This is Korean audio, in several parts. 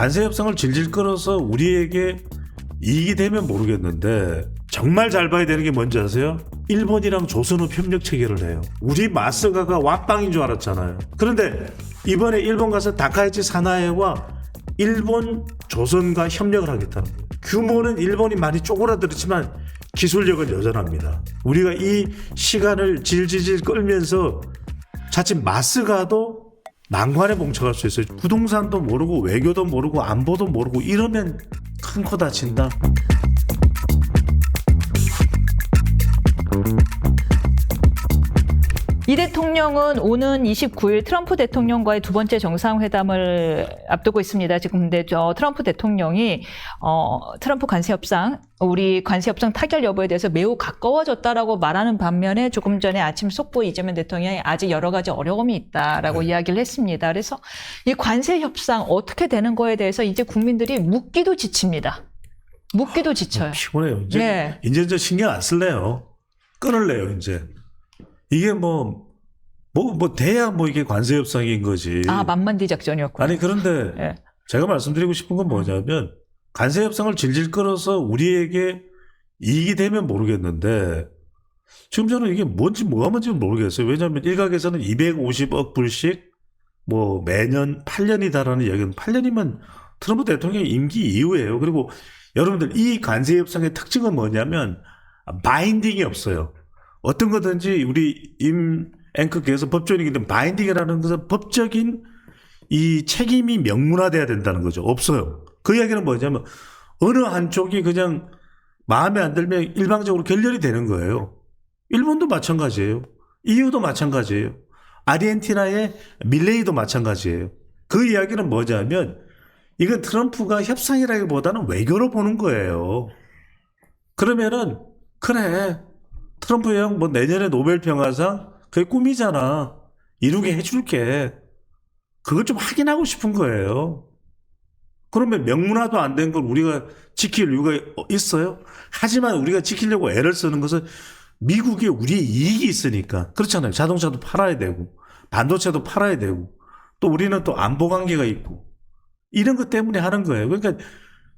관세 협상을 질질 끌어서 우리에게 이익이 되면 모르겠는데 정말 잘 봐야 되는 게 뭔지 아세요? 일본이랑 조선업 협력 체결을 해요. 우리 마스가가 왓빵인 줄 알았잖아요. 그런데 이번에 일본 가서 다카이치 사나에와 일본 조선과 협력을 하겠다는 거예요. 규모는 일본이 많이 쪼그라들었지만 기술력은 여전합니다. 우리가 이 시간을 질질질 끌면서 자칫 마스가도 난관에 봉착할 수 있어요. 부동산도 모르고 외교도 모르고 안보도 모르고 이러면 큰 코 다친다. 이 대통령은 오는 29일 트럼프 대통령과의 두 번째 정상회담을 앞두고 있습니다. 지금 근데 저 트럼프 대통령이 어 트럼프 관세 협상 우리 관세 협상 타결 여부에 대해서 매우 가까워졌다라고 말하는 반면에 조금 전에 아침 속보 이재명 대통령이 아직 여러 가지 어려움이 있다라고 이야기를 했습니다. 그래서 이 관세 협상 어떻게 되는 거에 대해서 이제 국민들이 묻기도 지칩니다. 묻기도 지쳐요. 피곤해요. 이제 네. 이제 저 신경 안 쓸래요. 끊을래요 이제. 이게 뭐 뭐, 뭐, 돼야 뭐 이게 관세 협상인 거지. 아 만만디 작전이었군요. 아니, 그런데 예. 제가 말씀드리고 싶은 건 뭐냐면 관세 협상을 질질 끌어서 우리에게 이익이 되면 모르겠는데 지금 저는 이게 뭔지 뭐가 뭔지 모르겠어요. 왜냐하면 일각에서는 250억 불씩 뭐 매년 8년이다라는 이야기는 8년이면 트럼프 대통령 임기 이후에요. 그리고 여러분들 이 관세 협상의 특징은 뭐냐면 바인딩이 없어요. 어떤 거든지 우리 임 앵커께서 법조인이기 바인딩이라는 것은 법적인 이 책임이 명문화돼야 된다는 거죠. 없어요. 그 이야기는 뭐냐면 어느 한쪽이 그냥 마음에 안 들면 일방적으로 결렬이 되는 거예요. 일본도 마찬가지예요. EU도 마찬가지예요. 아르헨티나의 밀레이도 마찬가지예요. 그 이야기는 뭐냐면 이건 트럼프가 협상이라기보다는 외교로 보는 거예요. 그러면은 그래 트럼프 형 뭐 내년에 노벨 평화상 그게 꿈이잖아. 이루게 해줄게. 그걸 좀 확인하고 싶은 거예요. 그러면 명문화도 안 된 걸 우리가 지킬 이유가 있어요? 하지만 우리가 지키려고 애를 쓰는 것은 미국에 우리의 이익이 있으니까. 그렇잖아요. 자동차도 팔아야 되고, 반도체도 팔아야 되고, 또 우리는 또 안보 관계가 있고, 이런 것 때문에 하는 거예요. 그러니까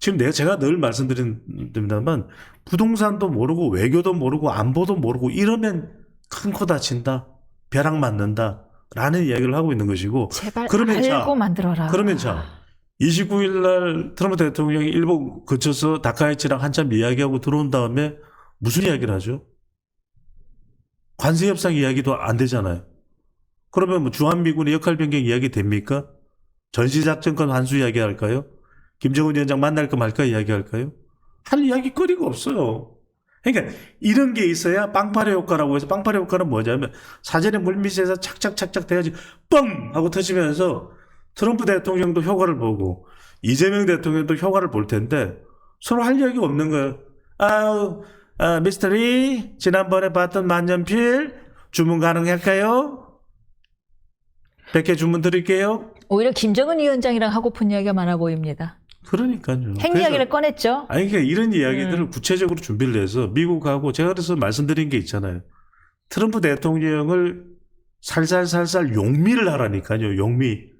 지금 내가 제가 늘 말씀드립니다만, 부동산도 모르고, 외교도 모르고, 안보도 모르고, 이러면 큰 코 다친다. 벼락 맞는다. 라는 이야기를 하고 있는 것이고, 제발 그러면 알고 자, 만들어라. 그러면 자, 29일 날 트럼프 대통령이 일본 거쳐서 다카이치랑 한참 이야기하고 들어온 다음에 무슨 이야기를 하죠? 관세 협상 이야기도 안 되잖아요. 그러면 뭐 주한미군의 역할 변경 이야기 됩니까? 전시작전권 환수 이야기 할까요? 김정은 위원장 만날까 말까 이야기 할까요? 할 이야기 거리가 없어요. 그러니까 이런 게 있어야 빵파레 효과라고 해서 빵파레 효과는 뭐냐면 사전에 물밑에서 착착착착 돼가지고 뻥 하고 터지면서 트럼프 대통령도 효과를 보고 이재명 대통령도 효과를 볼 텐데 서로 할 이야기가 없는 거예요. 아우 아, 미스터 리 지난번에 봤던 만년필 주문 가능할까요? 100개 주문 드릴게요. 오히려 김정은 위원장이랑 하고픈 이야기가 많아 보입니다. 그러니까요. 핵 이야기를 꺼냈죠. 아니 그러니까 이런 이야기들을 구체적으로 준비를 해서 미국하고 제가 그래서 말씀드린 게 있잖아요. 트럼프 대통령을 살살살살 용미를 하라니까요. 용미.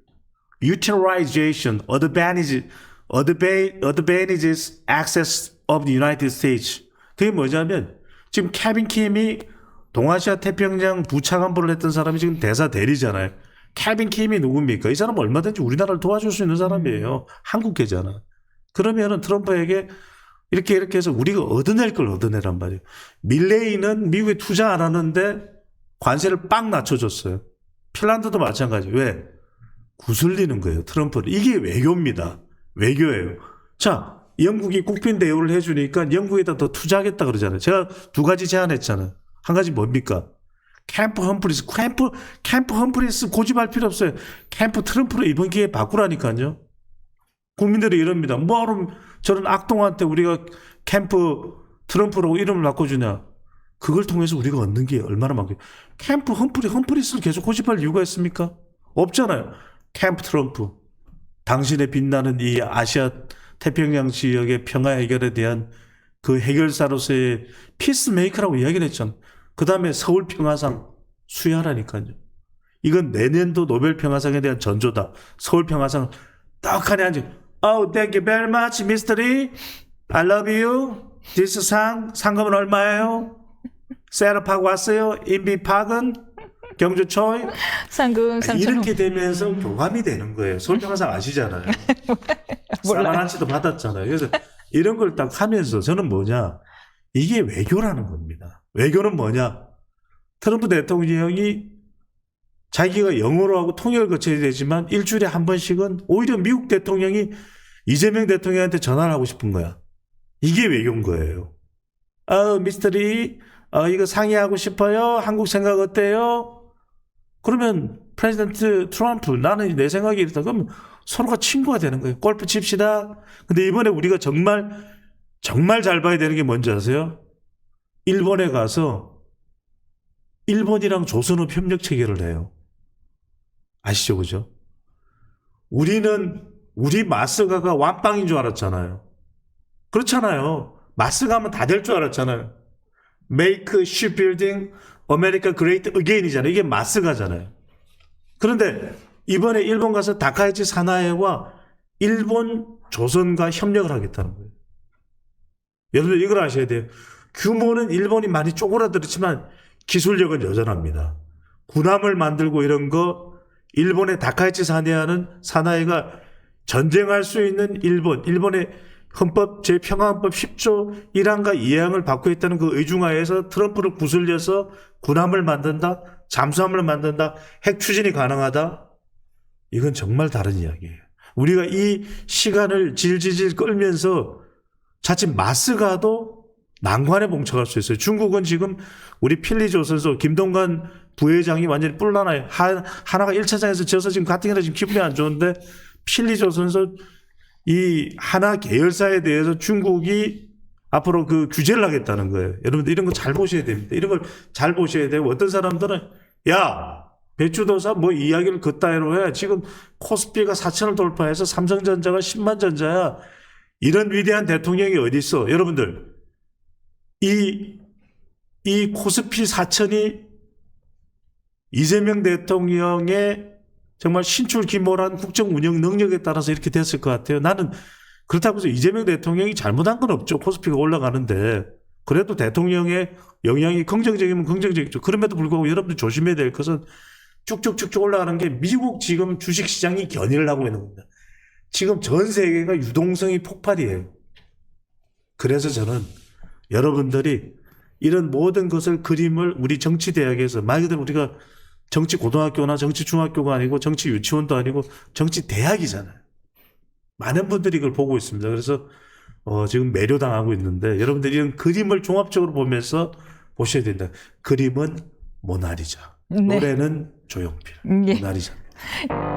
utilization, advantage, adva- advantages access of the United States. 그게 뭐냐면 지금 케빈 킴이 동아시아 태평양 부차관보를 했던 사람이 지금 대사 대리잖아요. 케빈 킴이 누굽니까? 이 사람은 얼마든지 우리나라를 도와줄 수 있는 사람이에요. 한국계잖아. 그러면은 트럼프에게 이렇게 이렇게 해서 우리가 얻어낼 걸 얻어내란 말이에요. 밀레이는 미국에 투자 안 하는데 관세를 빵 낮춰줬어요. 핀란드도 마찬가지. 왜? 구슬리는 거예요. 트럼프를. 이게 외교입니다. 외교예요. 자, 영국이 국빈 대우를 해주니까 영국에다 더 투자하겠다 그러잖아요. 제가 두 가지 제안했잖아요. 한 가지 뭡니까? 캠프 험프리스, 캠프, 캠프 험프리스 고집할 필요 없어요. 캠프 트럼프로 이번 기회에 바꾸라니까요. 국민들이 이럽니다. 뭐하러 저런 악동한테 우리가 캠프 트럼프로 이름을 바꿔주냐. 그걸 통해서 우리가 얻는 게 얼마나 많게. 캠프 험프리, 험프리스를 계속 고집할 이유가 있습니까? 없잖아요. 캠프 트럼프. 당신의 빛나는 이 아시아 태평양 지역의 평화 해결에 대한 그 해결사로서의 피스메이커라고 이야기를 했잖아. 그 다음에 서울 평화상 수여하라니까요. 이건 내년도 노벨 평화상에 대한 전조다. 서울 평화상 딱 하냐, 이제 Oh, thank you very much, Mystery. I love you. This 상, 상금은 얼마예요? 세라파고 왔어요? 인비팍은? 경주초이? 상금 3천 이렇게 되면서 교감이 되는 거예요. 설명하상 아시잖아요. 사만한치도 받았잖아요. 그래서 이런 걸 딱 하면서 저는 뭐냐. 이게 외교라는 겁니다. 외교는 뭐냐. 트럼프 대통령이 자기가 영어로 하고 통역을 거쳐야 되지만 일주일에 한 번씩은 오히려 미국 대통령이 이재명 대통령한테 전화를 하고 싶은 거야. 이게 외교인 거예요. 어, 미스터리, 어, 이거 상의하고 싶어요? 한국 생각 어때요? 그러면 프레지던트 트럼프 나는 내 생각이 이렇다 그러면 서로가 친구가 되는 거예요. 골프 칩시다. 근데 이번에 우리가 정말 정말 잘 봐야 되는 게 뭔지 아세요? 일본에 가서 일본이랑 조선업 협력 체결을 해요. 아시죠, 그죠? 우리는 우리 마스가가 완빵인 줄 알았잖아요. 그렇잖아요. 마스가 하면 다 될 줄 알았잖아요. Make shipbuilding America great again이잖아요. 이게 마스가잖아요. 그런데 이번에 일본 가서 다카이치 사나에와 일본 조선과 협력을 하겠다는 거예요. 여러분들 이걸 아셔야 돼요. 규모는 일본이 많이 쪼그라들었지만 기술력은 여전합니다. 군함을 만들고 이런 거 일본의 다카이치 사나이는 사나이가 전쟁할 수 있는 일본, 일본의 헌법 제 평화헌법 10조 1항과 2항을 받고 있다는 그 의중하에서 트럼프를 구슬려서 군함을 만든다, 잠수함을 만든다, 핵 추진이 가능하다. 이건 정말 다른 이야기예요. 우리가 이 시간을 질질질 끌면서 자칫 마스가도 난관에 봉착할 수 있어요. 중국은 지금 우리 필리조선소 김동관 부회장이 완전히 뿔나나요. 하, 하나가 1차장에서 져서 지금 같은 경우 지금 기분이 안 좋은데 필리조선소 이 하나 계열사에 대해서 중국이 앞으로 그 규제를 하겠다는 거예요. 여러분들 이런 거 잘 보셔야 됩니다. 이런 걸 잘 보셔야 되고 어떤 사람들은 야 배추도사 뭐 이야기를 그따위로 해. 지금 코스피가 4천을 돌파해서 삼성전자가 10만 전자야. 이런 위대한 대통령이 어디 있어? 여러분들 이, 이 코스피 4천이 이재명 대통령의 정말 신출 기모란 국정 운영 능력에 따라서 이렇게 됐을 것 같아요. 나는 그렇다고 해서 이재명 대통령이 잘못한 건 없죠. 코스피가 올라가는데. 그래도 대통령의 영향이 긍정적이면 긍정적이죠. 그럼에도 불구하고 여러분들 조심해야 될 것은 쭉쭉쭉쭉 올라가는 게 미국 지금 주식시장이 견인을 하고 있는 겁니다. 지금 전 세계가 유동성이 폭발이에요. 그래서 저는 여러분들이 이런 모든 것을 그림을 우리 정치대학에서 말 그대로 우리가 정치 고등학교나 정치 중학교가 아니고 정치 유치원도 아니고 정치 대학이잖아요. 많은 분들이 이걸 보고 있습니다. 그래서 어, 지금 매료당하고 있는데 여러분들이 이런 그림을 종합적으로 보면서 보셔야 된다. 그림은 모나리자, 네. 노래는 조용필, 음, 예. 모나리자.